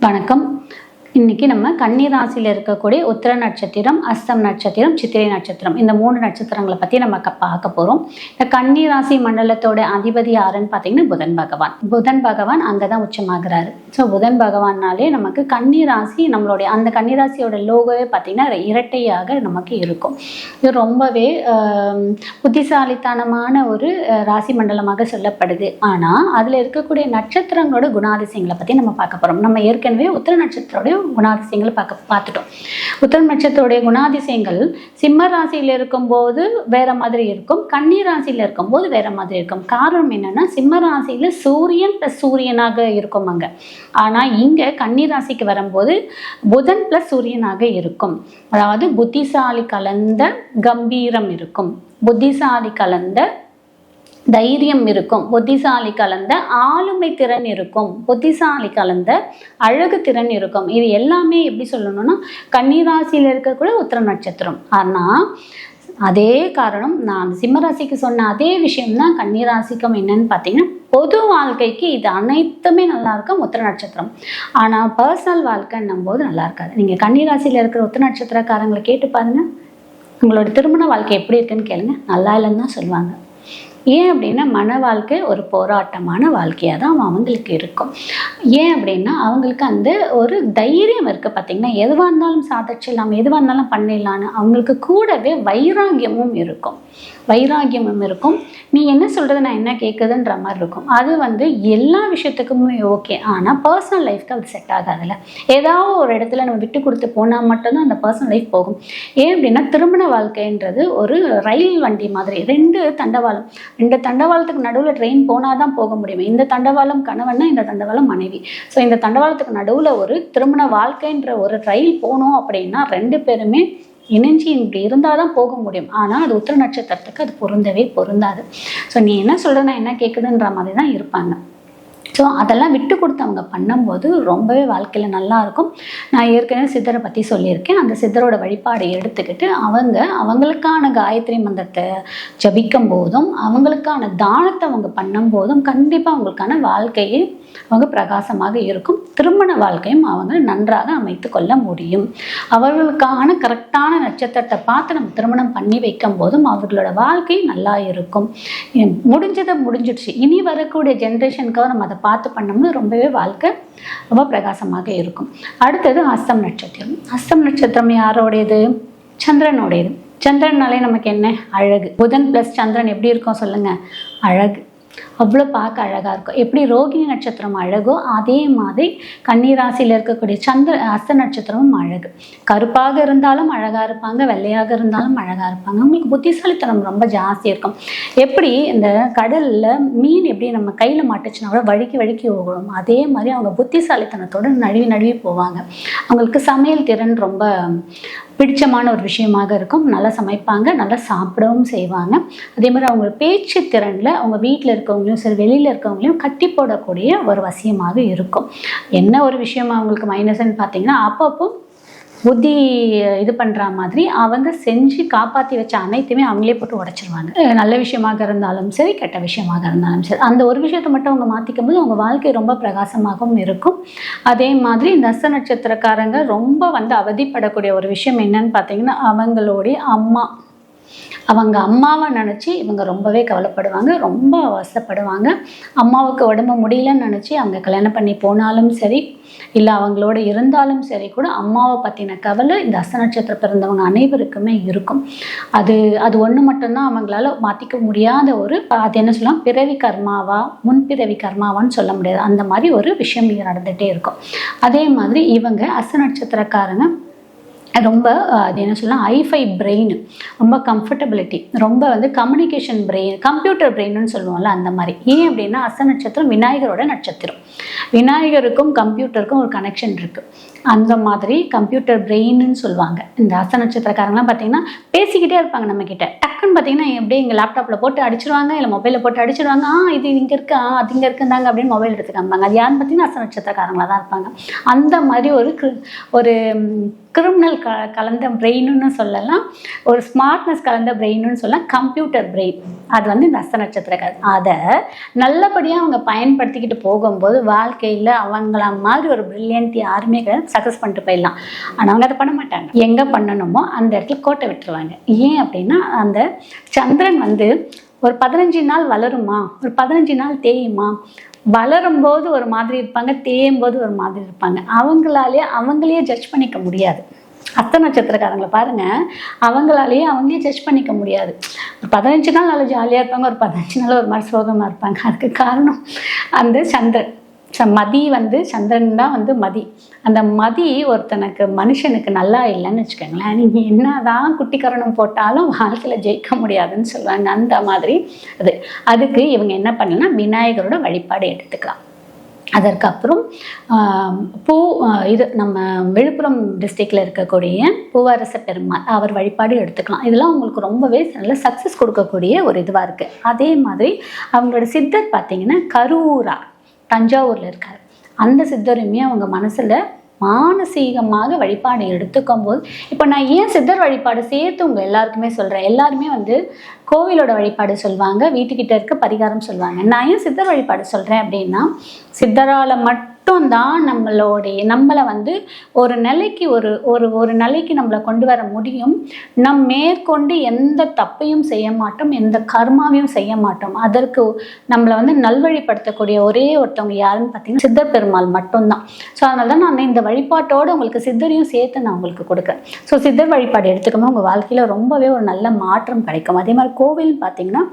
வணக்கம். இன்னைக்கு நம்ம கன்னி ராசியில் இருக்கக்கூடிய உத்திர நட்சத்திரம் அஸ்தம் நட்சத்திரம் சித்திரை நட்சத்திரம். இந்த மூணு நட்சத்திரங்களை பற்றி நம்ம பார்க்க போகிறோம் இந்த கன்னி ராசி மண்டலத்தோட அதிபதி யாருன்னு பார்த்தீங்கன்னா புதன் பகவான். புதன் பகவான் அங்கே தான் உச்சமாகிறாரு. ஸோ புதன் பகவான்னாலே நமக்கு கன்னி ராசி நம்மளுடைய அந்த கன்னி ராசியோட லோகோவே பார்த்தீங்கன்னா இரட்டையாக நமக்கு இருக்கும். இது ரொம்பவே புத்திசாலித்தனமான ஒரு ராசி மண்டலமாக சொல்லப்படுது. ஆனால் அதில் இருக்கக்கூடிய நட்சத்திரங்களோட குணாதிசயங்களை பற்றி நம்ம பார்க்க போகிறோம் நம்ம ஏற்கனவே உத்திர நட்சத்திரோடைய குணாதிசயங்களை பார்க்க பார்த்துட்டோம். உத்திர நட்சத்திரத்துடைய குணாதிசயங்கள் சிம்ம ராசியில் இருக்கும்போது வேற மாதிரி இருக்கும் கன்னி ராசியில் இருக்கும்போது வேற மாதிரி இருக்கும். காரணம் என்னன்னா சிம்ம ராசியில் சூரியன் பிளஸ் சூரியனாக இருக்கும் அங்கே. ஆனால் இங்கே கன்னி ராசிக்கு வரும்போது புதன் பிளஸ் சூரியனாக இருக்கும். அதாவது புத்திசாலி கலந்த கம்பீரம் இருக்கும். புத்திசாலி கலந்த தைரியம் இருக்கும் புத்திசாலி கலந்த ஆளுமை திறன் இருக்கும் புத்திசாலி கலந்த அழகு திறன் இருக்கும். இது எல்லாமே எப்படி சொல்லணும்னா கன்னிராசியில் இருக்கக்கூடிய உத்திர நட்சத்திரம். ஆனால் அதே காரணம் நான் சிம்மராசிக்கு சொன்ன அதே விஷயம்தான் கன்னிராசிக்கும் என்னன்னு பார்த்தீங்கன்னா பொது வாழ்க்கைக்கு இது அனைத்துமே நல்லா இருக்கும் உத்திர நட்சத்திரம். ஆனால் பர்சனல் வாழ்க்கைன்னும் போது நல்லா இருக்காது. நீங்கள் கன்னிராசியில் இருக்கிற உத்திர நட்சத்திரக்காரங்களை கேட்டு பாருங்க. உங்களோட திருமண வாழ்க்கை எப்படி இருக்குன்னு கேளுங்க. நல்லா இல்லைன்னு தான் சொல்லுவாங்க. ஏன் அப்படின்னா மன வாழ்க்கை ஒரு போராட்டமான வாழ்க்கையாக தான் அவங்களுக்கு இருக்கும். ஏன் அப்படின்னா அவங்களுக்கு அந்த ஒரு தைரியம் இருக்குது பார்த்தீங்கன்னா எதுவாக இருந்தாலும் சாதிச்சிடலாம் எதுவாக இருந்தாலும் பண்ணிடலான்னு அவங்களுக்கு கூடவே வைராகியமும் இருக்கும். வைராகியமும் இருக்கும். நீ என்ன சொல்கிறது நான் என்ன கேட்குதுன்ற மாதிரி இருக்கும். அது வந்து எல்லா விஷயத்துக்குமே ஓகே ஆனால் பர்சனல் லைஃப்க்கு அது செட் ஆகாதுல்ல. ஏதாவது ஒரு இடத்துல நம்ம விட்டு கொடுத்து போனால் மட்டும்தான் அந்த பர்சனல் லைஃப் போகும். ஏன் அப்படின்னா திருமண வாழ்க்கைன்றது ஒரு ரயில் வண்டி மாதிரி ரெண்டு தண்டவாளம். இந்த தண்டவாளத்துக்கு நடுவில் ட்ரெயின் போனால் தான் போக முடியும். இந்த தண்டவாளம் கணவன்னா இந்த தண்டவாளம் மனைவி. ஸோ இந்த தண்டவாளத்துக்கு நடுவில் ஒரு திருமண வாழ்க்கைன்ற ஒரு ரயில் போனோம் அப்படின்னா ரெண்டு பேருமே இணைஞ்சு இப்படி இருந்தால் தான் போக முடியும். ஆனால் அது உத்திர நட்சத்திரத்துக்கு அது பொருந்தவே பொருந்தாது. ஸோ நீ என்ன சொல்கிறனா என்ன கேட்குதுன்ற மாதிரி தான் இருப்பாங்க. ஸோ அதெல்லாம் விட்டு கொடுத்து அவங்க பண்ணும்போது ரொம்பவே வாழ்க்கையில் நல்லாயிருக்கும் நான் ஏற்கனவே சித்தரை பற்றி சொல்லியிருக்கேன். அந்த சித்தரோட வழிபாடை எடுத்துக்கிட்டு அவங்க அவங்களுக்கான காயத்ரி மந்திரத்தை ஜபிக்கும் போதும் அவங்களுக்கான தானத்தை அவங்க பண்ணும் போதும் கண்டிப்பாக அவங்களுக்கான வாழ்க்கையை அவங்க பிரகாசமாக இருக்கும். திருமண வாழ்க்கையும் அவங்க நன்றாக அமைத்து கொள்ள முடியும். அவர்களுக்கான கரெக்டான நட்சத்திரத்தை பார்த்து நம்ம திருமணம் பண்ணி வைக்கும் போதும் அவர்களோட வாழ்க்கை நல்லா இருக்கும். முடிஞ்சதை முடிஞ்சிடுச்சு. இனி வரக்கூடிய ஜென்ரேஷனுக்காக நம்ம அதை பார்த்து பண்ணோம்னா ரொம்பவே வாழ்க்கை ரொம்ப பிரகாசமாக இருக்கும். அடுத்தது அஸ்தம் நட்சத்திரம். அஸ்தம் நட்சத்திரம் யாரோடையது? சந்திரனோடையது. சந்திரனாலே நமக்கு என்ன? அழகு. புதன் ப்ளஸ் சந்திரன் எப்படி இருக்கும் சொல்லுங்க. அழகு. அவ்வளோ பார்க்க அழகாக இருக்கும். எப்படி ரோகிணி நட்சத்திரம் அழகோ அதே மாதிரி கன்னிராசியில் இருக்கக்கூடிய சந்திர அஸ்த நட்சத்திரமும் அழகு. கருப்பாக இருந்தாலும் அழகாக இருப்பாங்க வெள்ளையாக இருந்தாலும் அழகாக இருப்பாங்க. உங்களுக்கு புத்திசாலித்தனம் ரொம்ப ஜாஸ்தி இருக்கும். எப்படி இந்த கடலில் மீன் எப்படி நம்ம கையில் மாட்டுச்சுன்னா கூட வழுக்கி வழுக்கி ஓகணும் அதே மாதிரி அவங்க புத்திசாலித்தனத்தோட நழுவி நழுவி போவாங்க. அவங்களுக்கு சமையல் திறன் ரொம்ப பிடிச்சமான ஒரு விஷயமாக இருக்கும். நல்லா சமைப்பாங்க நல்லா சாப்பிடவும் செய்வாங்க. அதே மாதிரி அவங்க பேச்சு திறனில் அவங்க வீட்டில் இருக்கவங்க இருக்கவங்களையும் சரி வெளியில் இருக்கவங்களையும் கட்டி போடக்கூடிய ஒரு வசியமாக இருக்கும். என்ன ஒரு விஷயம் அவங்களுக்கு மைனஸ்ன்னு பார்த்தீங்கன்னா அப்பப்போ புத்தி இது பண்ணுற மாதிரி அவங்க செஞ்சு காப்பாற்றி வச்ச அனைத்துமே அவங்களே போட்டு உடச்சிருவாங்க. நல்ல விஷயமாக இருந்தாலும் சரி கெட்ட விஷயமாக இருந்தாலும் சரி. அந்த ஒரு விஷயத்தை மட்டும் அவங்க மாற்றிக்கும் போது அவங்க வாழ்க்கை ரொம்ப பிரகாசமாகவும் இருக்கும். அதே மாதிரி இந்த நட்சத்திரக்காரங்க ரொம்ப வந்து அவதிப்படக்கூடிய ஒரு விஷயம் என்னன்னு பார்த்தீங்கன்னா அவங்களுடைய அம்மா. அவங்க அம்மாவை நினச்சி இவங்க ரொம்பவே கவலைப்படுவாங்க ரொம்ப அவசப்படுவாங்க அம்மாவுக்கு உடம்பு முடியலன்னு நினச்சி அவங்க கல்யாணம் பண்ணி போனாலும் சரி இல்லை அவங்களோட இருந்தாலும் சரி கூட அம்மாவை பற்றின கவலை இந்த அச நட்சத்திர பிறந்தவங்க அனைவருக்குமே இருக்கும். அது அது ஒன்று மட்டும்தான் அவங்களால மாற்றிக்க முடியாத ஒரு அது என்ன சொல்லலாம்? பிறவி கர்மாவா? முன்பிறவி கர்மாவான்னு சொல்ல முடியாது. அந்த மாதிரி ஒரு விஷயம் நடந்துகிட்டே இருக்கும். அதே மாதிரி இவங்க அச நட்சத்திரக்காரங்க ரொம்ப அது என்ன சொல்லலாம் ஐஃபை பிரெயின் ரொம்ப கம்ஃபர்டபிலிட்டி ரொம்ப வந்து கம்யூனிகேஷன் பிரெயின் கம்ப்யூட்டர் பிரெயின்னு சொல்லுவோம்ல அந்த மாதிரி. ஏன் அப்படின்னா அச நட்சத்திரம் விநாயகரோட நட்சத்திரம். விநாயகருக்கும் கம்ப்யூட்டருக்கும் ஒரு கனெக்ஷன் இருக்குது அந்த மாதிரி கம்ப்யூட்டர் பிரெயின்னு சொல்லுவாங்க. இந்த அச நட்சத்திரக்காரங்களாம் பார்த்தீங்கன்னா பேசிக்கிட்டே இருப்பாங்க நம்ம கிட்ட டக்குன்னு பார்த்தீங்கன்னா எப்படியே எங்கள் லேப்டாப்பில் போட்டு அடிச்சிருவாங்க இல்லை மொபைலில் போட்டு அடிச்சிருவாங்க ஆ இது இங்கே இருக்கு? ஆ அது இங்கே இருக்குந்தாங்க அப்படின்னு மொபைல் எடுத்து காமிப்பாங்க அது யாருன்னு பார்த்தீங்கன்னா அச நட்சத்திரக்காரங்களாக தான் இருப்பாங்க. அந்த மாதிரி ஒரு ஒரு கிரிமினல் க கலந்த பிரெயின்னு சொல்லலாம். ஒரு ஸ்மார்ட்னஸ் கலந்த பிரெயின்னு சொல்லலாம். கம்ப்யூட்டர் பிரெயின் அது வந்து இந்த அஸ்த நட்சத்திரக்காரர் அதை நல்லபடியாக அவங்க பயன்படுத்திக்கிட்டு போகும்போது வாழ்க்கையில் அவங்கள மாதிரி ஒரு பிரில்லியன்ட் யாருமே கிடையாது. சக்ஸஸ் பண்ணிட்டு போயிடலாம். ஆனால் அவங்க அதை பண்ண மாட்டாங்க. எங்கே பண்ணணுமோ அந்த இடத்துல கோட்டை விட்டுருவாங்க. ஏன் அப்படின்னா அந்த சந்திரன் வந்து ஒரு பதினஞ்சு நாள் வளருமா? ஒரு பதினஞ்சு நாள் தேயுமா? வளரும்போது ஒரு மாதிரி இருப்பாங்க தேயும் போது ஒரு மாதிரி இருப்பாங்க. அவங்களாலே அவங்களையே ஜட்ஜ் பண்ணிக்க முடியாது. அத்த நட்சத்திரக்காரங்களை பாருங்க. அவங்களாலேயே அவங்களே ஜட்ஜ் பண்ணிக்க முடியாது. ஒரு பதினஞ்சு நாள் நல்லா ஜாலியாக இருப்பாங்க ஒரு பதினஞ்சு நாள் ஒரு மாதிரி சோகமாக இருப்பாங்க. அதுக்கு காரணம் அந்த சந்திரன். மதி வந்து சந்திரன் தான் வந்து மதி. அந்த மதி ஒருத்தனுக்கு மனுஷனுக்கு நல்லா இல்லைன்னு வச்சுக்கோங்களேன். நீங்கள் என்னதான் குட்டிக்கரணம் போட்டாலும் வாழ்க்கையில் ஜெயிக்க முடியாதுன்னு சொல்லுவாங்க அந்த மாதிரி அது. அதுக்கு இவங்க என்ன பண்ணலாம் விநாயகரோட வழிபாடு எடுத்துக்கலாம். அதற்கப்புறம் பூ இது நம்ம விழுப்புரம் டிஸ்ட்ரிக்டில் இருக்கக்கூடிய பூவரச பெருமாள் அவர் வழிபாடு எடுத்துக்கலாம். இதெல்லாம் உங்களுக்கு ரொம்பவே நல்ல சக்ஸஸ் கொடுக்கக்கூடிய ஒரு இதுவாக இருக்குது அதே மாதிரி அவங்களோட சித்தர் பார்த்தீங்கன்னா கரூரா. தஞ்சாவூரில் இருக்கார். அந்த சித்தருமே அவங்க மனசில் மானசீகமாக வழிபாடு எடுத்துக்கும் போது இப்போ நான் ஏன் சித்தர் வழிபாடு சேர்த்து உங்கள் எல்லாருக்குமே சொல்கிறேன் எல்லாருமே வந்து கோவிலோட வழிபாடு சொல்லுவாங்க வீட்டுக்கிட்ட இருக்க பரிகாரம் சொல்லுவாங்க நான் ஏன் சித்தர் வழிபாடு சொல்கிறேன் அப்படின்னா சித்தரால் மட்டும்தான் நம்மளுடைய நம்மளை வந்து ஒரு நிலைக்கு ஒரு ஒரு ஒரு நிலைக்கு நம்மளை கொண்டு வர முடியும். நம் மேற்கொண்டு எந்த தப்பையும் செய்ய மாட்டோம் எந்த கர்மாவையும் செய்ய மாட்டோம். அதற்கு நம்மளை வந்து நல்வழிப்படுத்தக்கூடிய ஒரே ஒருத்தவங்க யாருன்னு பார்த்தீங்கன்னா சித்தர் பெருமாள் மட்டும்தான். ஸோ அதனால தான் நான் இந்த வழிபாட்டோடு உங்களுக்கு சித்தரையும் சேர்த்து நான் உங்களுக்கு கொடுக்குறேன். ஸோ சித்தர் வழிபாடு எடுத்துக்கணும் உங்கள் வாழ்க்கையில் ரொம்பவே ஒரு நல்ல மாற்றம் கிடைக்கும். அதே மாதிரி கோவில் பார்த்தீங்கன்னா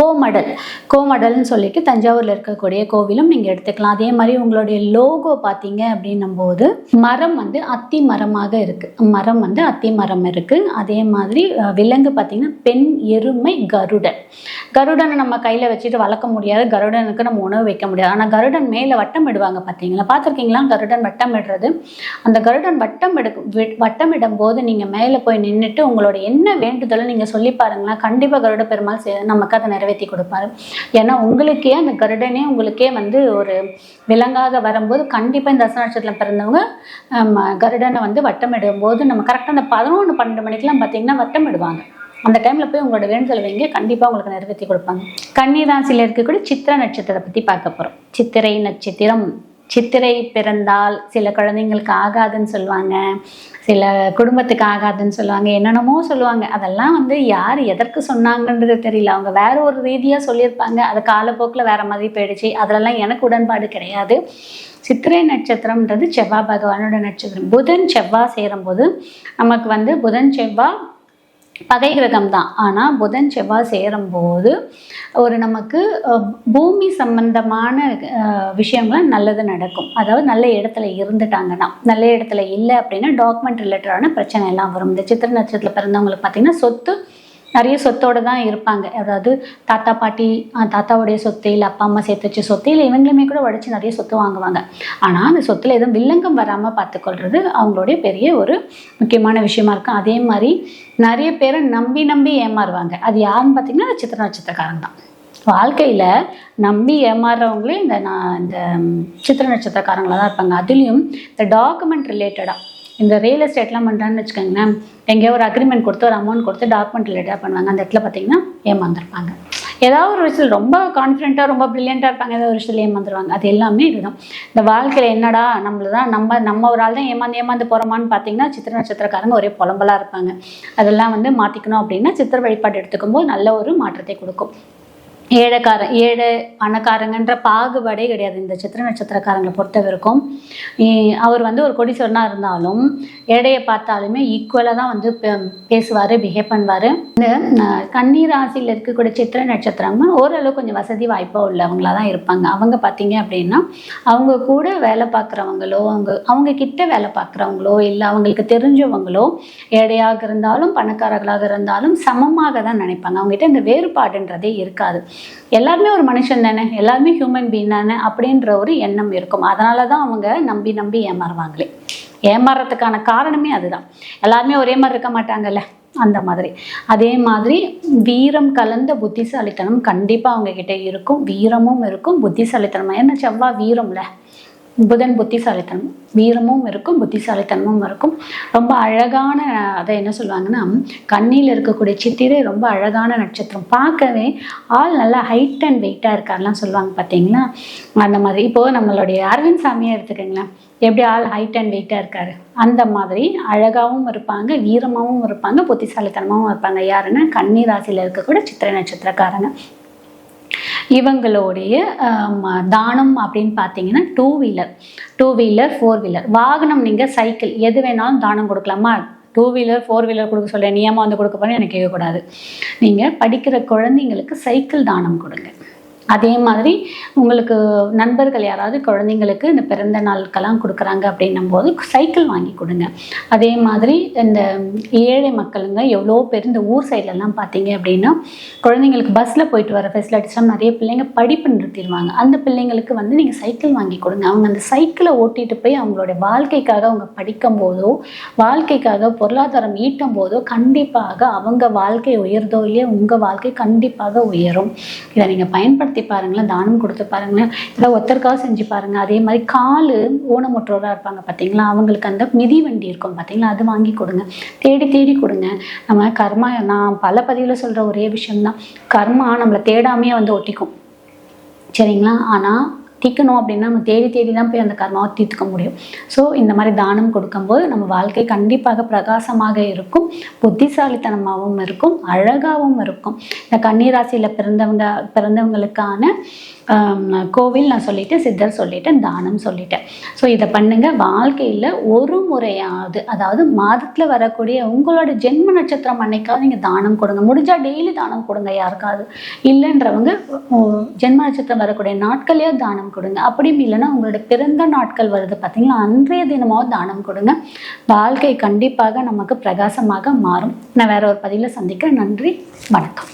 கோமடல். கோமடல்னு சொல்லிட்டு தஞ்சாவூரில் இருக்கக்கூடிய கோவிலும் நீங்கள் எடுத்துக்கலாம். அதே மாதிரி உங்களுடைய லோகோ பார்த்தீங்க அப்படின்னும் போது மரம் வந்து அத்தி மரமாக இருக்குது மரம் வந்து அத்தி மரம் இருக்குது அதே மாதிரி விலங்கு பார்த்தீங்கன்னா பெண் எருமை கருடன். கருடனை நம்ம கையில் வச்சுட்டு வளர்க்க முடியாது. கருடனுக்கு நம்ம உணவு வைக்க முடியாது. ஆனால் கருடன் மேலே வட்டம் விடுவாங்க பார்த்தீங்களா? பார்த்துருக்கீங்களா? கருடன் வட்டம் விடுறது அந்த கருடன் வட்டம் எடுக்கும் வி- வட்டம் போது நீங்கள் மேலே போய் நின்றுட்டு உங்களோட என்ன வேண்டுதலும் நீங்கள் சொல்லி பாருங்களேன். கண்டிப்பாக கருட பெருமாள் நமக்கு அதை நிறைவேற்றி கொடுப்பாரு. ஏன்னா உங்களுக்கே அந்த கருடனே உங்களுக்கே வந்து ஒரு விலங்காக வரும்போது கண்டிப்பாக இந்த தச பிறந்தவங்க கருடனை வந்து வட்டம் இடும்போது நம்ம கரெக்டாக அந்த பதினொன்று பன்னெண்டு மணிக்கெல்லாம் பார்த்தீங்கன்னா வட்டம் இடுவாங்க அந்த டைமில் போய் உங்களோட வேண்டுதல் வைங்க கண்டிப்பாக உங்களுக்கு நிறைவேற்றி கொடுப்பாங்க. கன்னிராசியில் இருக்கக்கூடிய சித்திர நட்சத்திரத்தை பற்றி பார்க்க போகிறோம் சித்திரை நட்சத்திரம். சித்திரை பிறந்தால் சில குழந்தைங்களுக்கு ஆகாதுன்னு சொல்லுவாங்க. சில குடும்பத்துக்கு ஆகாதுன்னு சொல்லுவாங்க. என்னென்னமோ சொல்லுவாங்க. அதெல்லாம் வந்து யார் எதற்கு சொன்னாங்கன்றது தெரியல. அவங்க வேற ஒரு ரீதியாக சொல்லியிருப்பாங்க. அது காலப்போக்கில் வேற மாதிரி போயிடுச்சு. அதிலெல்லாம் எனக்கு உடன்பாடு கிடையாது. சித்திரை நட்சத்திரம்ன்றது செவ்வாய் பகவானோட நட்சத்திரம். புதன் செவ்வாய் சேரும்போது நமக்கு வந்து புதன் செவ்வாய் பகை கிரகம் தான் ஆனால் புதன் செவ்வாய் சேரும்போது ஒரு நமக்கு பூமி சம்பந்தமான அஹ், விஷயங்கள் நல்லது நடக்கும். அதாவது நல்ல இடத்துல இருந்துட்டாங்கன்னா நல்ல இடத்துல இல்லை அப்படின்னா டாக்குமெண்ட் ரிலேட்டடான பிரச்சனை எல்லாம் வரும். இந்த சித்திர நட்சத்திரத்தில் பிறந்தவங்களுக்கு பார்த்தீங்கன்னா சொத்து நிறைய சொத்தோடு தான் இருப்பாங்க. அதாவது தாத்தா பாட்டி தாத்தாவுடைய சொத்து இல்லை அப்பா அம்மா சேர்த்து வச்ச சொத்து இல்லை இவங்களுமே கூட உடச்சி நிறைய சொத்து வாங்குவாங்க. ஆனால் அந்த சொத்தில் எதுவும் வில்லங்கம் வராமல் பார்த்துக்கொள்றது அவங்களுடைய பெரிய ஒரு முக்கியமான விஷயமா இருக்கும். அதே மாதிரி நிறைய பேரை நம்பி நம்பி ஏமாறுவாங்க. அது யாருன்னு பார்த்தீங்கன்னா சித்திர நட்சத்திரக்காரங்க தான். வாழ்க்கையில் நம்பி ஏமாறுறவங்களே இந்த நான் இந்த சித்திர நட்சத்திரக்காரங்களாக தான் இருப்பாங்க. அதுலேயும் இந்த டாக்குமெண்ட் ரிலேட்டடாக இந்த ரியல் எஸ்டேட்லாம் பண்ணுறான்னு வச்சுக்கோங்களேன் எங்கேயோ ஒரு அக்ரிமெண்ட் கொடுத்து ஒரு அமௌண்ட் கொடுத்து டாக்குமெண்ட் ரிலேட்டாக பண்ணுவாங்க. அந்த இடத்துல பார்த்தீங்கன்னா ஏமாந்துருப்பாங்க. ஏதாவது ஒரு விஷயத்தில் ரொம்ப கான்ஃபிடென்ட்டாக ரொம்ப ப்ரில்லியண்ட்டாக இருப்பாங்க. ஏதாவது ஒரு விஷயத்தில் ஏமாந்துருவாங்க. அது எல்லாமே இதுதான். இந்த வாழ்க்கையில் என்னடா நம்மள தான் நம்ம நம்ம ஒரு ஆள் தான் ஏமாந்து ஏமாந்து போகிறோமான்னு பார்த்தீங்கன்னா சித்திர நட்சத்திரக்காரங்க ஒரே புலம்பலாக இருப்பாங்க. அதெல்லாம் வந்து மாற்றிக்கணும் அப்படின்னா சித்திர வழிபாடு எடுத்துக்கும்போது நல்ல ஒரு மாற்றத்தை கொடுக்கும். ஏழைக்கார ஏழை பணக்காரங்கன்ற பாகுபாடே கிடையாது. இந்த சித்திர நட்சத்திரக்காரங்களை பொறுத்த வரைக்கும் அவர் வந்து ஒரு கொடிசொன்னா இருந்தாலும் ஏழையை பார்த்தாலுமே ஈக்குவலாக தான் வந்து பேசுவார் பிஹேவ் பண்ணுவார். இந்த கண்ணீர் கன்னி ராசியில் இருக்கக்கூடிய சித்திர நட்சத்திரம் ஓரளவு கொஞ்சம் வசதி வாய்ப்பாக உள்ளவங்களாக தான் இருப்பாங்க. அவங்க பார்த்தீங்க அப்படின்னா அவங்க கூட வேலை பார்க்குறவங்களோ அவங்க அவங்க கிட்ட வேலை பார்க்குறவங்களோ இல்லை அவங்களுக்கு தெரிஞ்சவங்களோ ஏழையாக இருந்தாலும் பணக்காரர்களாக இருந்தாலும் சமமாக தான் நினைப்பாங்க. அவங்ககிட்ட இந்த வேறுபாடுன்றதே இருக்காது. எல்லாருமே ஒரு மனுஷன் தானே? எல்லாருமே ஹியூமன் பீங் தானே? அப்படின்ற ஒரு எண்ணம் இருக்கும். அதனால தான் அவங்க நம்பி நம்பி ஏமாறுவாங்களே. ஏமாறுறதுக்கான காரணமே அதுதான். எல்லாருமே ஒரே மாதிரி இருக்க மாட்டாங்கல்ல? அந்த மாதிரி. அதே மாதிரி வீரம் கலந்த புத்திசாலித்தனம் கண்டிப்பாக அவங்க கிட்ட இருக்கும். வீரமும் இருக்கும். புத்திசாலித்தனம். என்ன செவ்வாய் வீரம்ல? புதன் புத்திசாலித்தனம் வீரமும் இருக்கும் புத்திசாலித்தனமும் இருக்கும். ரொம்ப அழகான அதை என்ன சொல்லுவாங்கன்னா கண்ணியில் இருக்கக்கூடிய சித்திரை ரொம்ப அழகான நட்சத்திரம். பார்க்கவே ஆள் நல்லா ஹைட் அண்ட் வெயிட்டாக இருக்காருலாம் சொல்லுவாங்க பார்த்தீங்களா? அந்த மாதிரி. இப்போது நம்மளுடைய அரவிந்த் சாமியை எடுத்துக்கோங்களேன். எப்படி ஆள் ஹைட் அண்ட் வெயிட்டாக இருக்காரு? அந்த மாதிரி அழகாகவும் இருப்பாங்க வீரமாகவும் இருப்பாங்க புத்திசாலித்தனமாகவும் இருப்பாங்க. யாருன்னா கன்னி ராசியில் இருக்கக்கூட சித்திரை நட்சத்திரக்காரங்க. இவங்களுடைய தானம் அப்படின்னு பார்த்தீங்கன்னா two wheeler two wheeler four wheeler வாகனம் நீங்கள் சைக்கிள் எது வேணாலும் தானம் கொடுக்கலாமா? டூ வீலர் ஃபோர் வீலர் கொடுக்க சொல்ல நியமம் வந்து கொடுக்க போறேன்னு எனக்கு கேட்கக்கூடாது. நீங்கள் படிக்கிற குழந்தைங்களுக்கு சைக்கிள் தானம் கொடுங்க. அதே மாதிரி உங்களுக்கு நண்பர்கள் யாராவது குழந்தைங்களுக்கு இந்த பிறந்த நாளுக்கெல்லாம் கொடுக்குறாங்க அப்படின்னும் போது சைக்கிள் வாங்கி கொடுங்க. அதே மாதிரி இந்த ஏழை மக்களுங்க எவ்வளோ பேர் இந்த ஊர் சைட்லலாம் பார்த்தீங்க அப்படின்னா குழந்தைங்களுக்கு பஸ்ஸில் போயிட்டு வர ஃபெசிலிட்டிஸ்லாம் நிறைய பிள்ளைங்க படிப்பு நிறுத்திடுவாங்க. அந்த பிள்ளைங்களுக்கு வந்து நீங்கள் சைக்கிள் வாங்கி கொடுங்க. அவங்க அந்த சைக்கிளை ஓட்டிட்டு போய் அவங்களுடைய வாழ்க்கைக்காக அவங்க படிக்கும் போதோ வாழ்க்கைக்காக பொருளாதாரம் ஈட்டும் போதோ கண்டிப்பாக அவங்க வாழ்க்கை உயர்தோ இல்லையோ உங்கள் வாழ்க்கை கண்டிப்பாக உயரும். இதை நீங்கள் பயன்படுத்தி பாருங்களேன் தானம் கொடுத்து பாருங்களேன். இல்லை ஒத்தருக்காக செஞ்சு பாருங்கள் அதே மாதிரி கால் ஊனமுற்றோராக இருப்பாங்க பார்த்தீங்களா அவங்களுக்கு அந்த மிதி வண்டி இருக்கும் பார்த்தீங்களா அது வாங்கி கொடுங்க. தேடி தேடி கொடுங்க. நம்ம கர்மா நான் பல பதிவில் சொல்கிற ஒரே விஷயம்தான். கர்மா நம்மளை தேடாமையே வந்து ஒட்டிக்கும். சரிங்களா? ஆனால் தீக்கணும் அப்படின்னா நம்ம தேடி தேடி தான் போய் அந்த கர்மாவை தீர்த்துக்க முடியும். ஸோ இந்த மாதிரி தானம் கொடுக்கும்போது நம்ம வாழ்க்கை கண்டிப்பாக பிரகாசமாக இருக்கும். புத்திசாலித்தனமாகவும் இருக்கும். அழகாகவும் இருக்கும். இந்த கன்னிராசியில் பிறந்தவங்க பிறந்தவங்களுக்கான கோவில் நான் சொல்லிட்டேன் சித்தர் சொல்லிட்டேன் தானம் சொல்லிட்டேன். ஸோ இதை பண்ணுங்க. வாழ்க்கையில் ஒரு முறையாவது அதாவது மாதத்தில் வரக்கூடிய உங்களோட ஜென்ம நட்சத்திரம் அன்னைக்காவது நீங்கள் தானம் கொடுங்க. முடிஞ்சால் டெய்லி தானம் கொடுங்க யாருக்காவது. இல்லைன்றவங்க ஜென்ம நட்சத்திரம் வரக்கூடிய நாட்களையோ தானம் கொடுங்க. அப்படியும் இல்லைன்னா உங்களோட பிறந்த நாட்கள் வருது பார்த்தீங்களா? அன்றைய தினமாவது தானம் கொடுங்க. வாழ்க்கை கண்டிப்பாக நமக்கு பிரகாசமாக மாறும். நான் வேற ஒரு பதிவில் சந்திக்கிறேன். நன்றி. வணக்கம்.